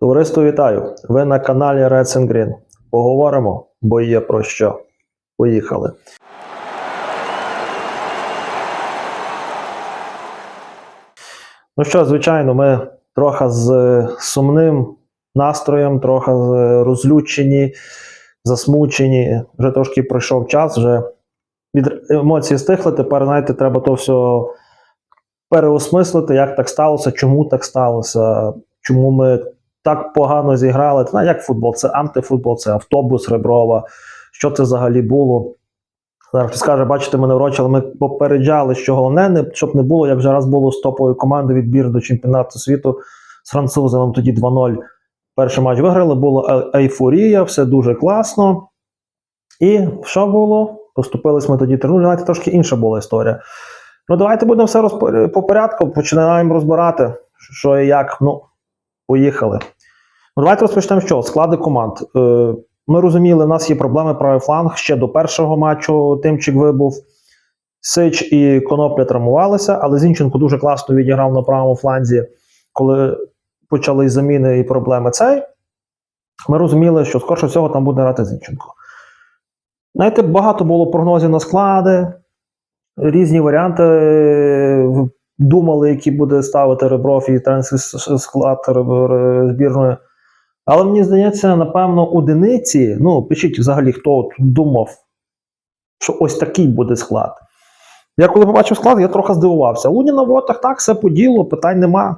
Товариство вітаю! Ви на каналі Reds and Green. Поговоримо, бо є про що. Поїхали. Ну що, звичайно, ми трохи з сумним настроєм, трохи розлючені, засмучені. Вже трошки пройшов час, вже від емоцій стихли. Тепер, знаєте, треба то все переосмислити, як так сталося, чому так сталося, чому ми так погано зіграли. Та, як футбол? Це антифутбол, це автобус Реброва. Що це взагалі було? Зараз скаже, бачите, мене врочили, ми попереджали, що головне, не, щоб не було, як вже раз було з топовою командою відбір до чемпіонату світу з французами, тоді 2-0. Перший матч виграли, була е- ейфорія, все дуже класно. І що було? Поступились ми тоді 3-0, навіть трошки інша була історія. Ну, давайте будемо все розпо- по порядку, починаємо розбирати, що і як. Ну, поїхали. Ну, давайте розпочнемо чого? Склади команд. Е, ми розуміли, у нас є проблеми правий фланг. Ще до першого матчу Тимчик вибув. Сич і Конопля травмувалися, але Зінченко дуже класно відіграв на правому фланзі, коли почались заміни і проблеми цей. Ми розуміли, що скорше всього там буде грати Зінченко. Знаєте, багато було прогнозів на склади, різні варіанти. Думали, які буде ставити Ребров і тренерський склад збірної. Але мені здається, напевно, одиниці. Ну, пишіть взагалі, хто от думав, що ось такий буде склад. Я коли побачив склад, я трохи здивувався. Луні на воротах так, все по ділу, питань нема.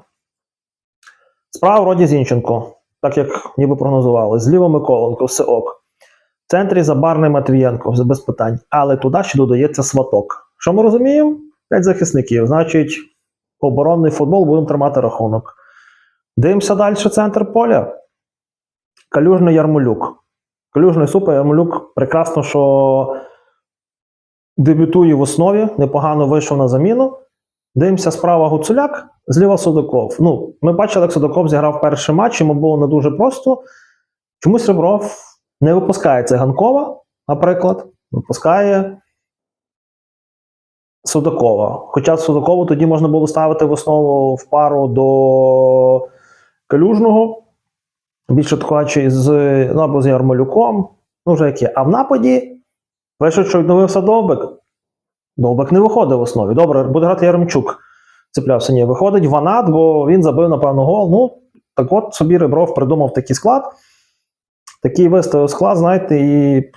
Справа вроді Зінченко, так як ніби прогнозували. Зліва Миколенко, все ок. В центрі Забарний Матвієнко, без питань. Але туди ще додається сваток. Що ми розуміємо? П'ять захисників. Значить, оборонний футбол будемо тримати рахунок. Дивимося далі центр поля. Калюжний Ярмолюк. Калюжний супер Ярмолюк прекрасно, що дебютує в основі, непогано вийшов на заміну. Дивимося справа Гуцуляк, зліва Судаков. Ну, ми бачили, як Судаков зіграв перший матч, йому було не дуже просто. Чомусь Ребров не випускає Циганкова, наприклад, випускає Судакова. Хоча Судакову тоді можна було ставити в основу в пару до Калюжного. Більше такачі з, ну, або з Ярмолюком, ну вже яке. А в нападі пишуть, що відновився Довбик. Довбик не виходить в основі. Добре, буде грати Яремчук. Цеплявся, ні, виходить Ванат, бо він забив, напевно, гол. Ну, так от собі Ребров придумав такий склад. Такий виставив склад, знаєте, і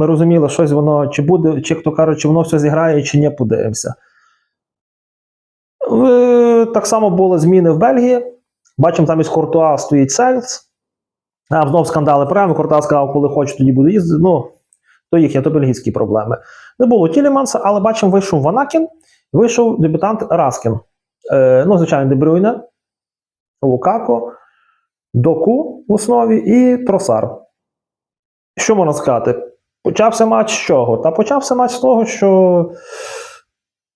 ми розуміли, щось воно чи буде, чи хто каже, чи воно все зіграє, чи не подивимося. Так само були зміни в Бельгії. Бачимо, там із Куртуа стоїть Сельц. А знов скандали прямо. Куртуа сказав, коли хоче, тоді буде їздити. Ну, то їхні, то бельгійські проблеми. Не було Тіліманса, але бачимо, вийшов Ванакін, вийшов дебютант Раскін. Е, ну, звичайно, Дебрюйне, Лукако, Доку в основі і Тросар. Що можна сказати? Почався матч з чого? Та почався матч з того, що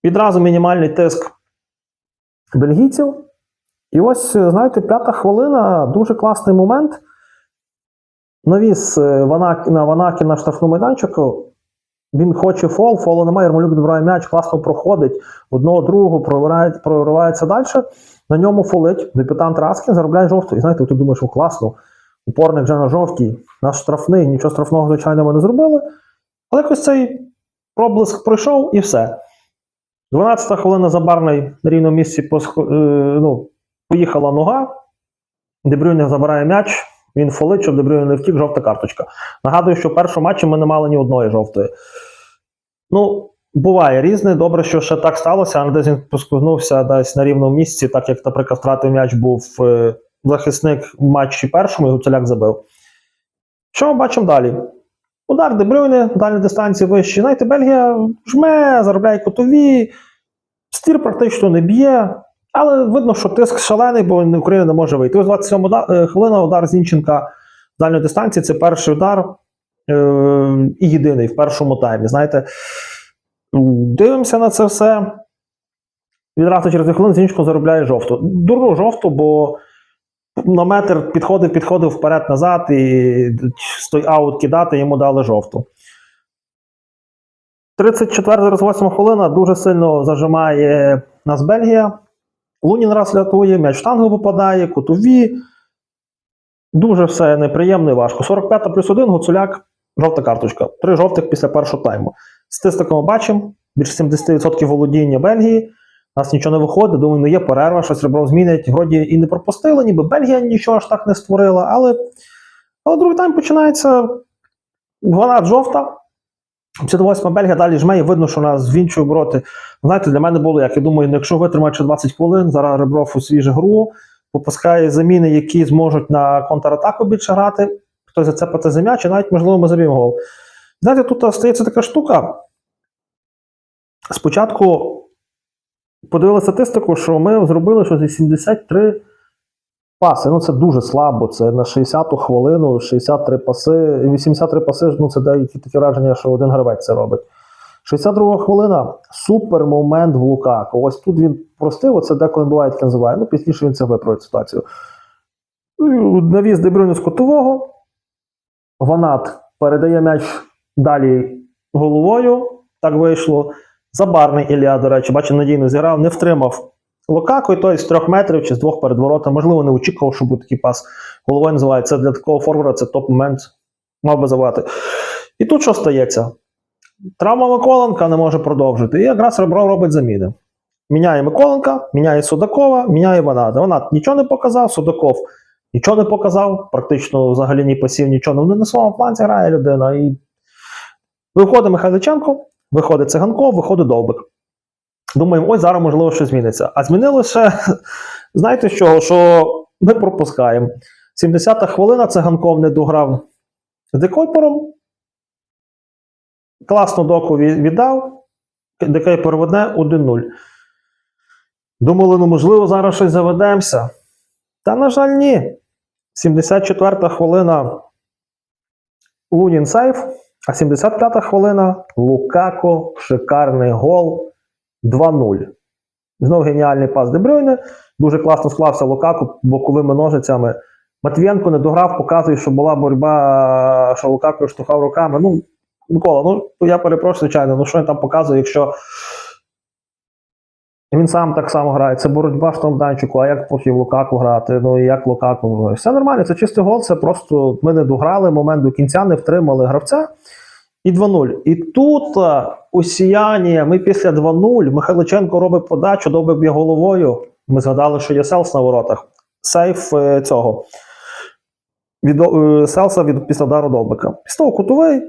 відразу мінімальний тиск бельгійців. І ось, знаєте, п'ята хвилина, дуже класний момент. Навіс е, Ванак, на Ванакі на штрафну майданчику. Він хоче фол, фолу немає, Ярмолюк відбирає м'яч, класно проходить. Одного другого проривається далі. На ньому фолить. Депютант Раскін заробляє жовту. І знаєте, ти думаєш, що класно. Упорник вже на жовтій, наш штрафний, нічого штрафного, звичайно, ми не зробили. Але якось цей проблиск пройшов і все. 12-та хвилина забарний на рівному місці посх- е, ну, поїхала нога. Дебрюйне забирає м'яч, він фолить, щоб Дебрюйне не втік, жовта карточка. Нагадую, що в першому матчі ми не мали ні одної жовтої. Ну, буває різне. Добре, що ще так сталося, а десь він поскользнувся десь на рівному місці, так як, наприклад, втратив м'яч був е, захисник в матчі першому, і Гуцуляк забив. Що ми бачимо далі? Удар Дебрюйне, дальні дистанції вищі. Знаєте, Бельгія жме, заробляє кутові, стір практично не б'є. Але видно, що тиск шалений, бо Україна не може вийти. Ось 27 удар, е, хвилина удар Зінченка з дальньої дистанції. Це перший удар е, і єдиний в першому таймі. Знаєте, дивимося на це все. Відразу через дві хвилини Зінченко заробляє жовту. Дурну жовту, бо на метр підходив, підходив вперед-назад і той аут кидати, йому дали жовту. 34-48 хвилина дуже сильно зажимає нас Бельгія. Лунін раз рятує, м'яч штангу попадає, кутові. Дуже все неприємно і важко. 45 плюс 1, Гуцуляк, жовта карточка. Три жовтих після першого тайму. Статистику ми бачимо. Більше 70% володіння Бельгії. У нас нічого не виходить. Думаю, ну є перерва, щось ребро змінять. Вроді і не пропустили, ніби Бельгія нічого аж так не створила. Але, але другий тайм починається. Вона жовта. 58-ма Бельгія далі жме, і видно, що нас звінчує обороти. Знаєте, для мене було як. Я думаю, якщо витримає ще 20 хвилин, зараз Ребров у свіжу гру, попускає заміни, які зможуть на контратаку більше грати, хтось зацепити за м'яч, і навіть, можливо, ми заб'ємо гол. Знаєте, тут стається така штука. Спочатку подивили статистику, що ми зробили що зі 73 паси. Ну, це дуже слабо. Це на 60-ту хвилину, 63 паси, 83 паси, ну це деякі такі враження, що один гравець це робить. 62 хвилина супер момент в Лукаку. Ось тут він простив, оце деколи буває таке називає. Ну, пізніше він це виправить ситуацію. Ну, Навіз Дебрюню з котового. Ванат передає м'яч далі головою. Так вийшло. Забарний Ілля, до речі, бачу, надійно зіграв, не втримав Лукаку, і той з трьох метрів чи з двох перед воротами. Можливо, не очікував, що буде такий пас. Головою називається. Для такого форварда це топ-момент. Мав би завати. І тут що стається? Травма Миколенка не може продовжити. І якраз Ребро робить заміни. Міняє Миколенка, міняє Судакова, міняє. Ванат нічого не показав, Судаков нічого не показав, практично взагалі ні пасів, нічого. Ну, не на своєму планці грає людина. І виходить Михайличенко, виходить Циганков, виходить Довбик. Думаємо, ось зараз можливо щось зміниться. А змінилося, знаєте з чого? Що ми пропускаємо. 70-та хвилина Циганков не дограв з декойпером. Класно доку віддав. Декейпер веде 1-0. Думали, ну можливо, зараз щось заведемося. Та, на жаль, ні. 74-та хвилина Лунін сейф, а 75-та хвилина Лукако, шикарний гол 2-0. Знов геніальний пас Дебрюйне. Дуже класно склався Лукако боковими ножицями. Матвієнко не дограв, показує, що була боротьба, що Лукако штовхав руками. Ну, Микола, ну я перепрошую, звичайно, ну що він там показує, якщо він сам так само грає. Це боротьба в тому данчику, а як проти Лукаку грати? Ну і як Лукаку. Все нормально, це чистий гол, це просто ми не дограли момент до кінця, не втримали гравця. І 2-0. І тут е, у сіянні ми після 2-0 Михайличенко робить подачу, довбик б'є головою. Ми згадали, що є селс на воротах. Сейф е, цього. Від, е, селса від після удару довбика. Того кутовий.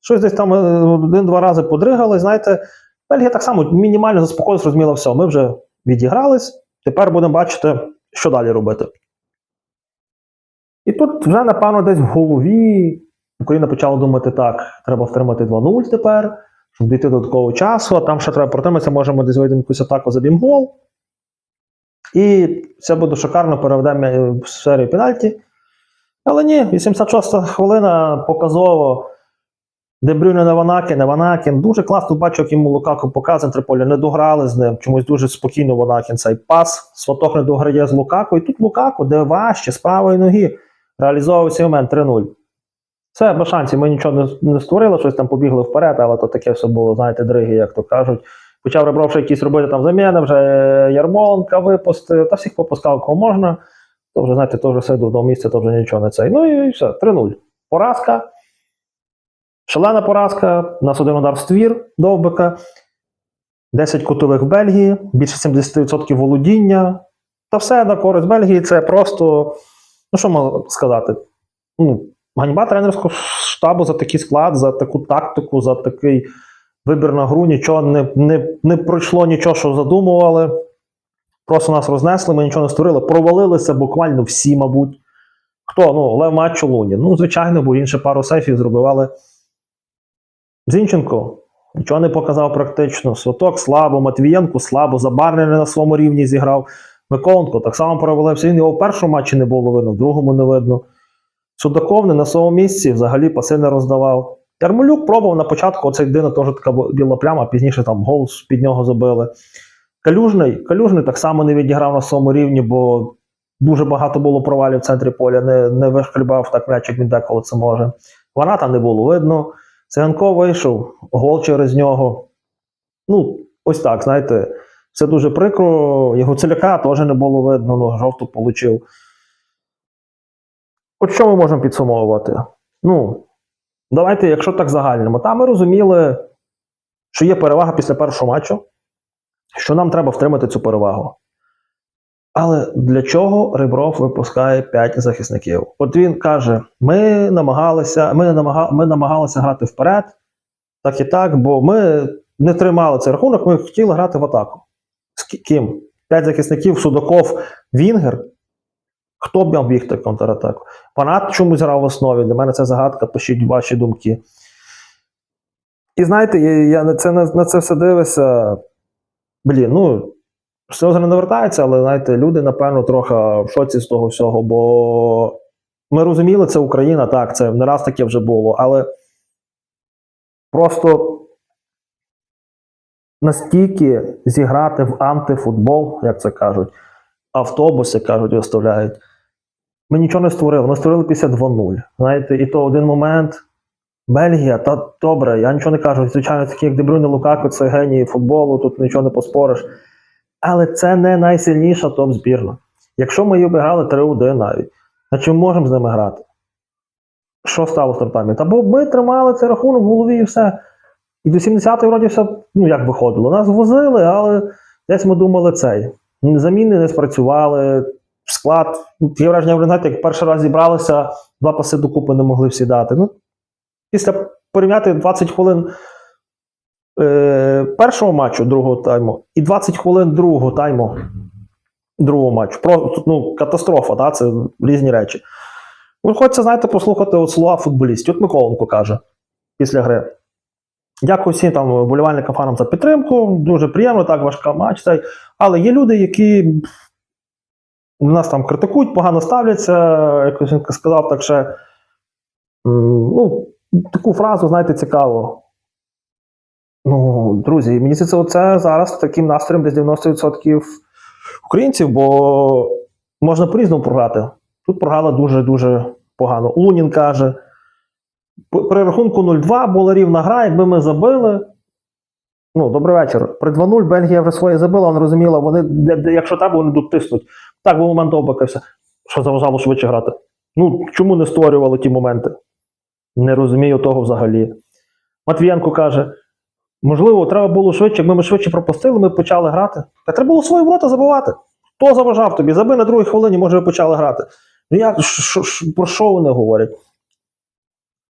Щось десь там один-два рази подригали. Знаєте, Бельгія так само мінімально заспокоїлась, розуміла все. Ми вже відігрались. Тепер будемо бачити, що далі робити. І тут вже, напевно, десь в голові Україна почала думати, так, треба втримати 2-0 тепер, щоб дійти до такого часу, а там ще треба протриматися, можемо десь вийдемо якусь атаку заб'ємо гол. І все буде шикарно, переведемо в серію пенальті. Але ні, 86-та хвилина показово. Дебрюне на Ванакін, не Ванакін. Дуже класно бачу, як йому Лукаку показує Триполі. Не дограли з ним. Чомусь дуже спокійно Ванакін цей пас. Сваток не дограє з Лукаку. І тут Лукаку, де важче, з правої ноги, реалізовує цей момент 3-0. Все, без шансів, ми нічого не, не створили, щось там побігли вперед, але то таке все було, знаєте, дриги, як то кажуть. Почав Ребров ще якісь робити там заміни, вже Ярмоленка випустив, та всіх попускав, кого можна. То вже, знаєте, то вже все до місця, то вже нічого не цей. Ну і все, 3-0. Поразка. Шалена поразка, у нас один удар в ствір довбика, 10 кутових в Бельгії, більше 70% володіння. Та все на користь Бельгії це просто, ну що можна сказати? Ну, ганьба тренерського штабу за такий склад, за таку тактику, за такий вибір на гру. Нічого не, не, не пройшло, нічого, що задумували. Просто нас рознесли, ми нічого не створили. Провалилися буквально всі, мабуть. Хто? Ну, Лев Матчу. Ну, звичайно, бо він ще пару сейфів зробив, але Зінченко нічого не показав практично. Сваток слабо, Матвієнко слабо, Забарний на своєму рівні зіграв. Миколенко так само провалився. Він його в першому матчі не було видно, в другому не видно. Судаков не на своєму місці, взагалі паси не роздавав. Ярмолюк пробував на початку, оцей дина теж така біла пляма, пізніше там гол під нього забили. Калюжний, Калюжний так само не відіграв на своєму рівні, бо дуже багато було провалів в центрі поля, не, не вишкрібав так м'яч, як він деколи це може. Ваната не було видно. Циганко вийшов, гол через нього. Ну, ось так, знаєте, все дуже прикро. Його ціляка теж не було видно, ну, жовту отримав. От що ми можемо підсумовувати? Ну, давайте, якщо так загальнимо, там ми розуміли, що є перевага після першого матчу, що нам треба втримати цю перевагу. Але для чого Ребров випускає 5 захисників? От він каже: ми намагалися, ми, намага, ми намагалися грати вперед, так і так, бо ми не тримали цей рахунок, ми хотіли грати в атаку. З ким? 5 захисників, Судаков, Вінгер. Хто б мав бігти контратаку? Панат чомусь грав в основі. Для мене це загадка, пишіть ваші думки. І знаєте, я, на, це, на, на це все дивишся. Блін, ну, сльози не навертаються, але знаєте, люди, напевно, трохи в шоці з того всього, бо ми розуміли, це Україна, так, це не раз таке вже було, але просто настільки зіграти в антифутбол, як це кажуть, автобуси, кажуть, виставляють. Ми нічого не створили. Ми створили після 2-0. Знаєте, і то один момент. Бельгія, та добре, я нічого не кажу. Звичайно, такі як Дебрюне Лукако, це генії футболу, тут нічого не поспориш. Але це не найсильніша топ-збірна. Якщо ми її обіграли 3-1 навіть, значить ми можемо з ними грати. Що стало з тортами? Та бо ми тримали цей рахунок в голові і все. І до 70-ї вроді все ну, як виходило. Нас возили, але десь ми думали цей. Заміни не спрацювали, склад. Таке враження, ви знаєте, як перший раз зібралися, два паси докупи не могли всі дати. Ну, після порівняти 20 хвилин е, першого матчу другого тайму і 20 хвилин другого тайму другого матчу. Про, ну, катастрофа, да? це різні речі. Ну, хочеться, знаєте, послухати от слова футболістів. От Миколенко каже після гри. Дякую всім там болівальникам фанам за підтримку. Дуже приємно, так важка матч. Цей. Але є люди, які нас там критикують, погано ставляться. Якось він сказав так ще. Ну, таку фразу, знаєте, цікаво. Ну, друзі, мені здається, оце зараз таким настроєм десь 90% українців, бо можна по-різному програти. Тут програла дуже-дуже погано. Лунін каже. При рахунку 0-2 була рівна гра, якби ми забили. Ну, добрий вечір. При 2-0 Бельгія вже своє забила, вона розуміла, вони, якщо так, вони тут тиснуть. Так, був момент обака, все. Що заважало швидше грати? Ну, чому не створювали ті моменти? Не розумію того взагалі. Матвієнко каже: можливо, треба було швидше, якби ми швидше пропустили, ми почали грати. Та треба було свої ворота забивати. Хто заважав тобі? Заби на другій хвилині, може, ви почали грати. Ну як, про що вони говорять?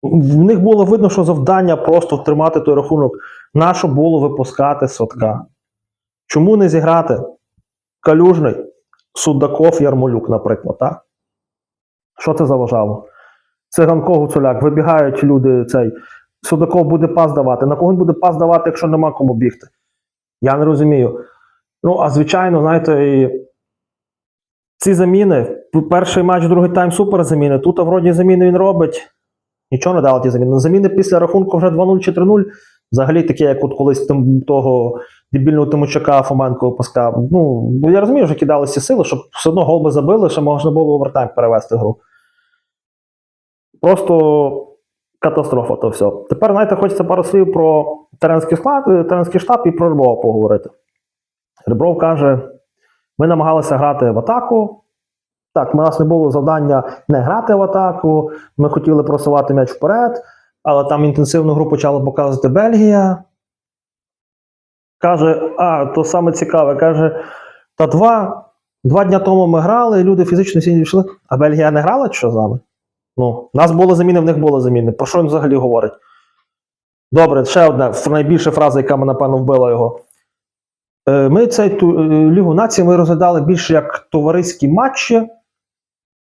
В них було видно, що завдання просто втримати той рахунок. Нащо було випускати сотка? Чому не зіграти? Калюжний, Судаков, Ярмолюк, наприклад, так? Що це заважало? Циганко, Гуцуляк, вибігають люди цей. Судаков буде пас давати. На кого він буде пас давати, якщо нема кому бігти? Я не розумію. Ну, а звичайно, знаєте, і ці заміни. Перший матч, другий тайм супер заміни. Тут, а вроді, заміни він робить. Нічого не дало ті заміни. Заміни після рахунку вже 2-0 чи 3-0. Взагалі таке, як от колись того дебільного Тимочака Фоменко опускав. Ну, я розумію, що кидалися сили, щоб все одно гол би забили, що можна було овертайм перевести гру. Просто катастрофа то все. Тепер, знаєте, хочеться пару слів про тренерський склад, е, тренерський штаб і про Реброва поговорити. Ребров каже: ми намагалися грати в атаку. Так, у нас не було завдання не грати в атаку. Ми хотіли просувати м'яч вперед, але там інтенсивну гру почала показувати Бельгія. Каже, а, то саме цікаве, каже, та два, два дня тому ми грали, люди фізично всі йшли. А Бельгія не грала, чи що з нами? Ну, нас були заміни, в них були заміни. Про що він взагалі говорить? Добре, ще одна найбільша фраза, яка, напевно, вбила його. Е, Ми цей ту, е, Лігу націй ми розглядали більше як товариські матчі.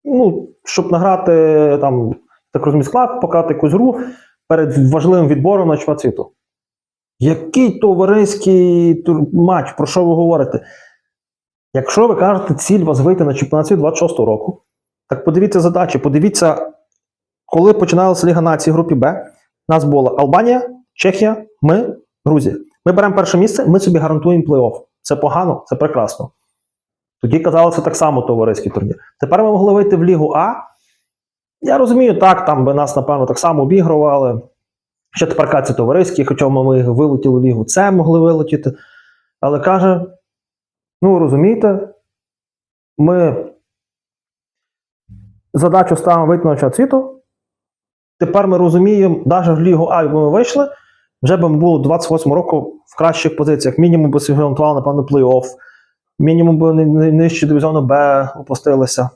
Ну, щоб награти там, так розумію, склад, показати якусь гру перед важливим відбором на чемпіонат. Який товариський матч? Про що ви говорите? Якщо ви кажете, ціль вас вийти на чемпіонат світу 26-го року, так подивіться задачі, подивіться, коли починалася Ліга націй в групі Б, нас була Албанія, Чехія, ми, Грузія. Ми беремо перше місце, ми собі гарантуємо плей-офф. Це погано, це прекрасно. Тоді казали, це так само товариський турнір. Тепер ми могли вийти в Лігу А. Я розумію, так, там би нас, напевно, так само обігрували. Ще тепер каці товариські, хоча ми вилетіли в Лігу С, могли вилетіти. Але каже: ну, розумієте, ми задачу ставимо вийти на світу. Тепер ми розуміємо, навіть в Лігу А, якби ми вийшли, вже б ми були 28 року в кращих позиціях. Мінімум би сигналували, напевно, плей-офф. Мінімум би ни- ни- нижче дивізіону Б опустилися.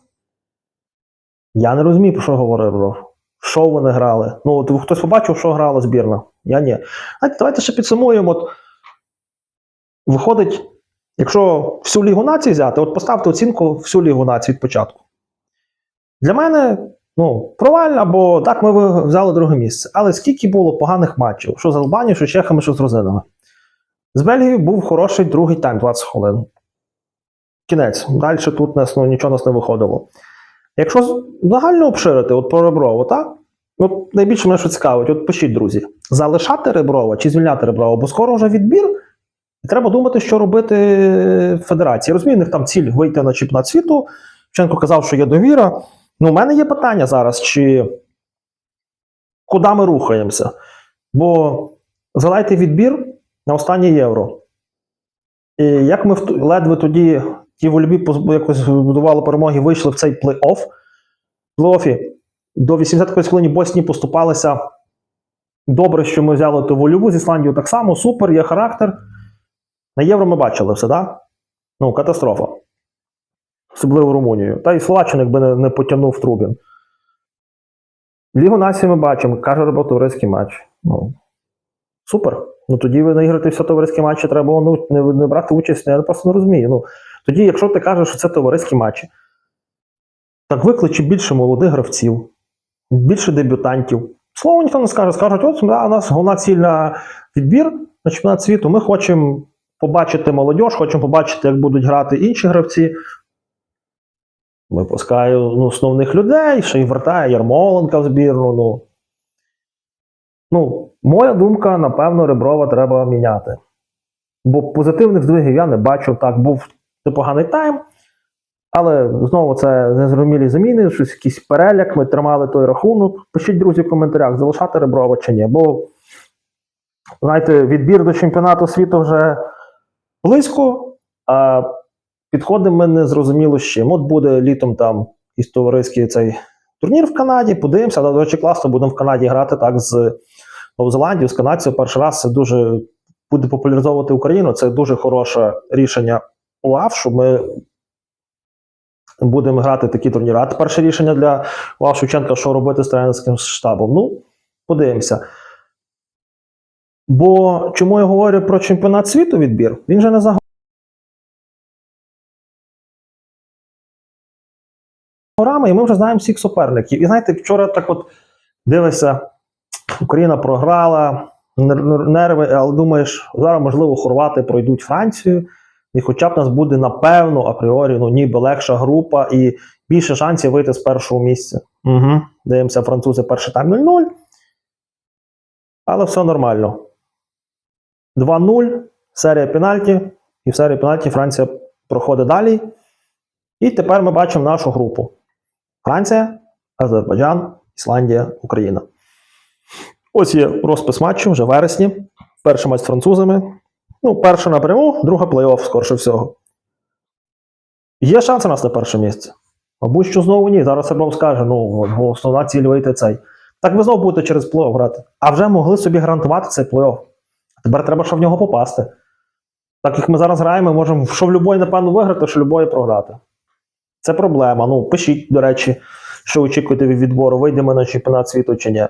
Я не розумію, про що говорив Рудolf. Що вони грали? Ну, от хтось побачив, що грала збірна. Я ні. Знаєте, давайте ще підсумуємо. От, виходить, якщо всю Лігу націй взяти, от поставте оцінку всю Лігу націй від початку. Для мене ну, провальна, бо так ми взяли друге місце. Але скільки було поганих матчів, що з Албанією, що з Чехами, що з Розинами. З Бельгією був хороший другий тайм, 20 хвилин. Кінець. Далі тут нас, ну, нічого нас не виходило. Якщо загально обширити, от про Реброво, так? От найбільше мене що цікавить, от пишіть, друзі, залишати Реброва чи звільняти Реброва, бо скоро вже відбір, і треба думати, що робити в федерації. Розумію, у них там ціль вийти на чемпіонат світу. Вченко казав, що є довіра. Ну, у мене є питання зараз, чи куди ми рухаємося? Бо згадайте відбір на останнє євро. І як ми ледве тоді ті вольбі якось будували перемоги, вийшли в цей плей-офф. В плей-оффі до 80-ї хвилини Боснії поступалися. Добре, що ми взяли ту вольову з Ісландією так само, супер, є характер. На євро ми бачили все, так? Да? Ну, катастрофа. Особливо Румунію. Та і Словаччину, якби не, не потягнув Трубін. Лігу нації ми бачимо, каже робив товариський матч. Ну, супер. Ну тоді ви наіграти все товариські матчі, треба було ну, не, не брати участь. Я просто не розумію. Ну, тоді, якщо ти кажеш, що це товариські матчі, так викличе більше молодих гравців, більше дебютантів. Слово ніхто не скаже, скажуть, от да, у нас головна ціль на відбір на чемпіонат світу. Ми хочемо побачити молодь, хочемо побачити, як будуть грати інші гравці. Випускаю ну, основних людей, ще й вертає Ярмоленка в збірну. Ну. ну, моя думка, напевно, Реброва треба міняти. Бо позитивних здвигів я не бачив. Так, був непоганий тайм, але знову це незрозумілі заміни, щось якийсь переляк, ми тримали той рахунок. Пишіть, друзі, в коментарях, залишати Реброва чи ні. Бо, знаєте, відбір до чемпіонату світу вже близько, а підходимо ми не зрозуміло з чим. От буде літом там із товариський цей турнір в Канаді, подивимося. До речі, класно будемо в Канаді грати так з Нову Зеландію, з канадців. Перший раз це дуже буде популяризовувати Україну. Це дуже хороше рішення УАФ, що ми будемо грати такі турніри. А перше рішення для УАФ Шевченка, що робити з тренерським штабом. Ну, подивимося. Бо чому я говорю про чемпіонат світу відбір? Він же не за горами, і ми вже знаємо всіх суперників. І знаєте, вчора так от дивишся, Україна програла, нерви, але думаєш, зараз, можливо, хорвати пройдуть Францію, і хоча б нас буде напевно, апріорі, ну ніби легша група і більше шансів вийти з першого місця. Угу. Дивимося, французи перший тайм 0-0. Але все нормально. 2-0, серія пенальті, і в серії пенальті Франція проходить далі. І тепер ми бачимо нашу групу: Франція, Азербайджан, Ісландія, Україна. Ось є розпис матчів вже в вересні. Перший матч з французами. Ну, перша напряму, друга плей-офф, скорше всього. Є шанс у нас на перше місце. Мабуть, що знову ні. Зараз Сербов скаже, ну, бо основна ціль вийти цей. Так ви знову будете через плей-офф грати. А вже могли собі гарантувати цей плей-офф. Тепер треба, щоб в нього попасти. Так як ми зараз граємо, ми можемо що в любої, напевно, виграти, що в любої програти. Це проблема. Ну, пишіть, до речі, що очікуєте від відбору, вийдемо на чемпіонат світу чи ні.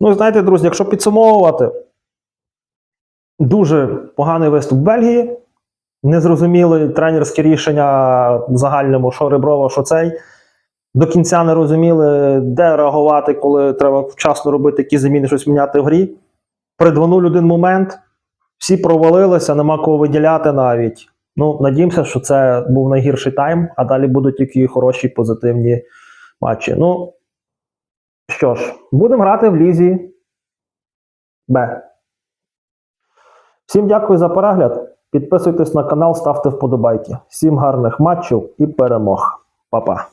Ну, знаєте, друзі, якщо підсумовувати, дуже поганий виступ Бельгії. Незрозуміли тренерське рішення в загальному, що Реброва, що цей. До кінця не розуміли, де реагувати, коли треба вчасно робити які заміни, щось міняти в грі. При 2-0 один момент. Всі провалилися, нема кого виділяти навіть. Ну, надіємося, що це був найгірший тайм, а далі будуть тільки хороші позитивні матчі. Ну, що ж, будемо грати в лізі Б. Всім дякую за перегляд. Підписуйтесь на канал, ставте вподобайки. Всім гарних матчів і перемог. Па-па.